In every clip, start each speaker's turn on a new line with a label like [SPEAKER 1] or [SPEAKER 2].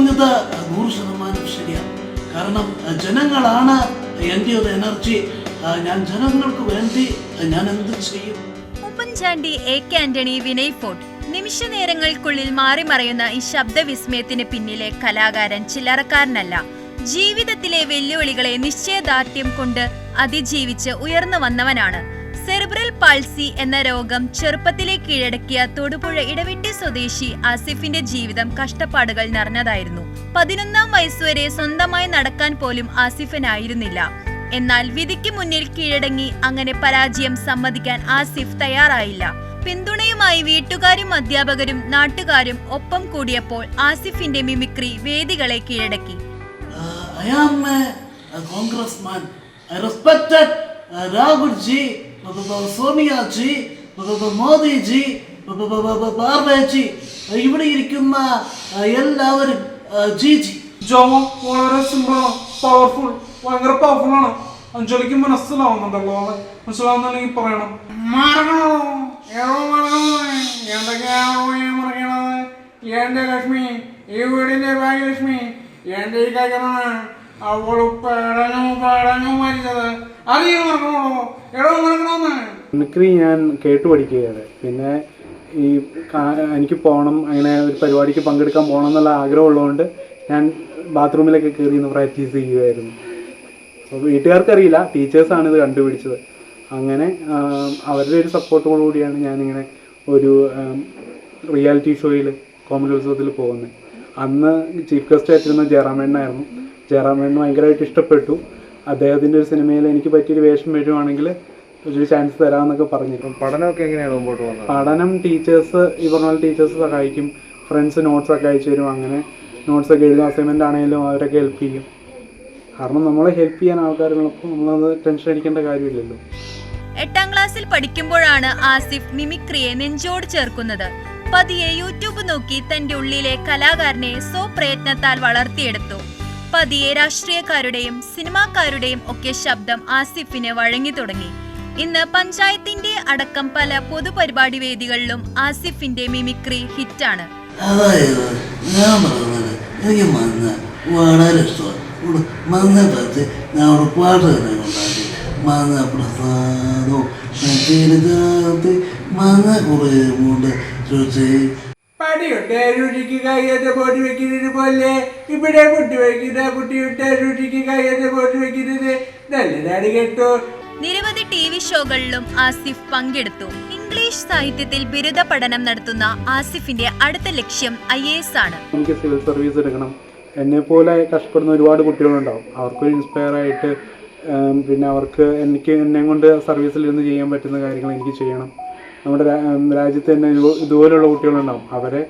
[SPEAKER 1] പറഞ്ഞത് നൂറ് ശതമാനം ശരിയാണ് കാരണം ജനങ്ങളാണ് എന്റെ ഒരു എനർജി. ഞാൻ ജനങ്ങൾക്ക് വേണ്ടി ഞാൻ എന്ത് ചെയ്യും?
[SPEAKER 2] Oommen Chandy A K Antony Vinay Forrt. നിമിഷ നേരങ്ങൾക്കുള്ളിൽ മാറി മറയുന്ന ഈ ശബ്ദവിസ്മയത്തിന് പിന്നിലെ കലാകാരൻ ചില്ലറക്കാരനല്ല. ജീവിതത്തിലെ വെല്ലുവിളികളെ നിശ്ചയദാർഢ്യം കൊണ്ട് അതിജീവിച്ച് ഉയർന്നു വന്നവനാണ്. സെറിബ്രൽ പാൾസി എന്ന രോഗം ചെറുപ്പത്തിലെ കീഴടക്കിയ തൊടുപുഴ ഇടവിന്റെ സ്വദേശി ആസിഫിന്റെ ജീവിതം കഷ്ടപ്പാടുകൾ നിറഞ്ഞതായിരുന്നു. പതിനൊന്നാം വയസ്സുവരെ സ്വന്തമായി നടക്കാൻ പോലും ആസിഫിനായിരുന്നില്ല. എന്നാൽ വിധിക്ക് മുന്നിൽ കീഴടങ്ങി അങ്ങനെ പരാജയം സമ്മതിക്കാൻ ആസിഫ് തയ്യാറായില്ല. പിന്തുണയുമായി വീട്ടുകാരും അധ്യാപകരും നാട്ടുകാരും ഒപ്പം കൂടിയപ്പോൾ ആസിഫിന്റെ മിമിക്രി വേദികളെ കീഴടക്കി.
[SPEAKER 1] Congressman I respected Rahul ji Sonia Modiji Modi ji Parvezji ഇവിടെ ഇരിക്കുന്ന എല്ലാവരും ജിജി. ജി ജി
[SPEAKER 3] ജോമോ വളരെ സിമ്പിളാണ് പവർഫുൾ ഭയങ്കര പവർഫുൾ ആണ്. അഞ്ജലിക്ക് മനസ്സിലാവുന്നുണ്ടല്ലോ അവളെ മനസ്സിലാവുന്നുണ്ടെങ്കിൽ പറയണം. എന്തൊക്കെയാണോ ഞാൻ എന്റെ ലക്ഷ്മി ഈ വീടിന്റെ ഭാഗ്യലക്ഷ്മി എന്റെ ഈ കഴിക്കണമാണ് അവൾ പെടഞ്ഞു പെടഞ്ഞു മരിച്ചത് മറക്കണോ? എടോ നടക്കണോന്ന്
[SPEAKER 4] മിമിക്രി ഞാൻ കേട്ടു പഠിക്കുകയാണ്. പിന്നെ ഈ എനിക്ക് പോകണം അങ്ങനെ ഒരു പരിപാടിക്ക് പങ്കെടുക്കാൻ പോകണം എന്നുള്ള ആഗ്രഹം ഉള്ളതുകൊണ്ട് ഞാൻ ബാത്റൂമിലൊക്കെ കയറി നിന്ന് പ്രാക്ടീസ് ചെയ്യുമായിരുന്നു അപ്പോൾ വീട്ടുകാർക്കറിയില്ല ടീച്ചേഴ്സാണ് ഇത് കണ്ടുപിടിച്ചത്. അങ്ങനെ അവരുടെ ഒരു സപ്പോർട്ടോടു കൂടിയാണ് ഞാനിങ്ങനെ ഒരു റിയാലിറ്റി ഷോയിൽ കോമഡി ഉത്സവത്തിൽ പോകുന്നത്. അന്ന് ചീഫ് ഗസ്റ്റ് ആയിട്ടിരുന്ന ജയറാമേണ്ണായിരുന്നു ജയറാമേണ്ണ ഭയങ്കരമായിട്ട് ഇഷ്ടപ്പെട്ടു. അദ്ദേഹത്തിന്റെ ഒരു സിനിമയിൽ എനിക്ക് പറ്റിയൊരു വേഷം വരുവാണെങ്കിൽ ഒരു ചാൻസ് തരാമെന്നൊക്കെ പറഞ്ഞു.
[SPEAKER 5] പഠനമൊക്കെ എങ്ങനെയാണ് മുമ്പോട്ട് പോകുന്നത്?
[SPEAKER 4] പഠനം ടീച്ചേഴ്സ് ഈ പറഞ്ഞ പോലെ ടീച്ചേഴ്സ് സഹായിക്കും. ഫ്രണ്ട്സ് നോട്ട്സ് ഒക്കെ അയച്ചു തരും. അങ്ങനെ നോട്ട്സ് ഒക്കെ എഴുതും. അസൈൻമെന്റ് ആണെങ്കിലും അവരൊക്കെ ഹെൽപ്പ് ചെയ്യും. കാരണം നമ്മളെ ഹെൽപ്പ് ചെയ്യാൻ ആൾക്കാരുള്ളപ്പോൾ നമ്മളത് ടെൻഷൻ അടിക്കേണ്ട കാര്യമില്ലല്ലോ.
[SPEAKER 2] എട്ടാം ക്ലാസ്സിൽ പഠിക്കുമ്പോഴാണ് ആസിഫ് മിമിക്രിയെ നെഞ്ചോട് ചേർക്കുന്നത്. പതിയെ യൂട്യൂബ് നോക്കി തന്റെ ഉള്ളിലെ കലാകാരനെ സ്വപ്രയത്നത്താൽ വളർത്തിയെടുത്തു. പതിയെ രാഷ്ട്രീയക്കാരുടെയും സിനിമാക്കാരുടെയും ഒക്കെ ശബ്ദം ആസിഫിന് വഴങ്ങി തുടങ്ങി. ഇന്ന് പഞ്ചായത്തിന്റെ അടക്കം പല പൊതുപരിപാടി വേദികളിലും ആസിഫിന്റെ മിമിക്രി ഹിറ്റാണ്.
[SPEAKER 1] അതായത് ഞാൻ ഞാൻ പാട്ട്
[SPEAKER 3] പടിയുടെ രുചിക്ക് കയ്യത് പോട്ട് വെക്കുന്നത് പോലെ. ഇവിടെ കുട്ടി വയ്ക്കുന്ന കുട്ടിയുണ്ട്. രുചിക്ക് കയ്യത് പോട്ട് വെക്കുന്നത് നല്ലതാണ് കേട്ടോ.
[SPEAKER 2] നിരവധി ടി വി ഷോകളിലും ആസിഫ് പങ്കെടുത്തു. ഇംഗ്ലീഷ് സാഹിത്യത്തിൽ ബിരുദ പഠനം നടത്തുന്ന ആസിഫിന്റെ അടുത്ത ലക്ഷ്യം ഐ എസ് ആണ്.
[SPEAKER 4] എനിക്ക് സിവിൽ സർവീസ് എടുക്കണം. എന്നെ പോലെ കഷ്ടപ്പെടുന്ന ഒരുപാട് കുട്ടികളുണ്ടാവും. അവർക്ക് ഇൻസ്പയർ ആയിട്ട് പിന്നെ അവർക്ക് എനിക്ക് എന്നെ കൊണ്ട് സർവീസിൽ നിന്ന് ചെയ്യാൻ പറ്റുന്ന കാര്യങ്ങൾ എനിക്ക് ചെയ്യണം. നമ്മുടെ രാജ്യത്ത് തന്നെ ഇതുപോ- ഇതുപോലുള്ള കുട്ടികളുണ്ടാവും. അവരെ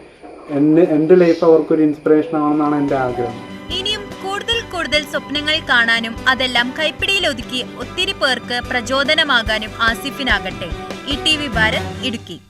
[SPEAKER 4] എന്നെ എന്റെ ലൈഫ് അവർക്കൊരു ഇൻസ്പിറേഷൻ ആവണമെന്നാണ് എന്റെ ആഗ്രഹം.
[SPEAKER 2] ഇനിയും കൂടുതൽ കൂടുതൽ സ്വപ്നങ്ങൾ കാണാനും അതെല്ലാം കൈപ്പിടിയിൽ ഒതുക്കി ഒത്തിരി പേർക്ക് പ്രചോദനമാകാനും ആസിഫിനാകട്ടെ. E T V Bharat Idukki.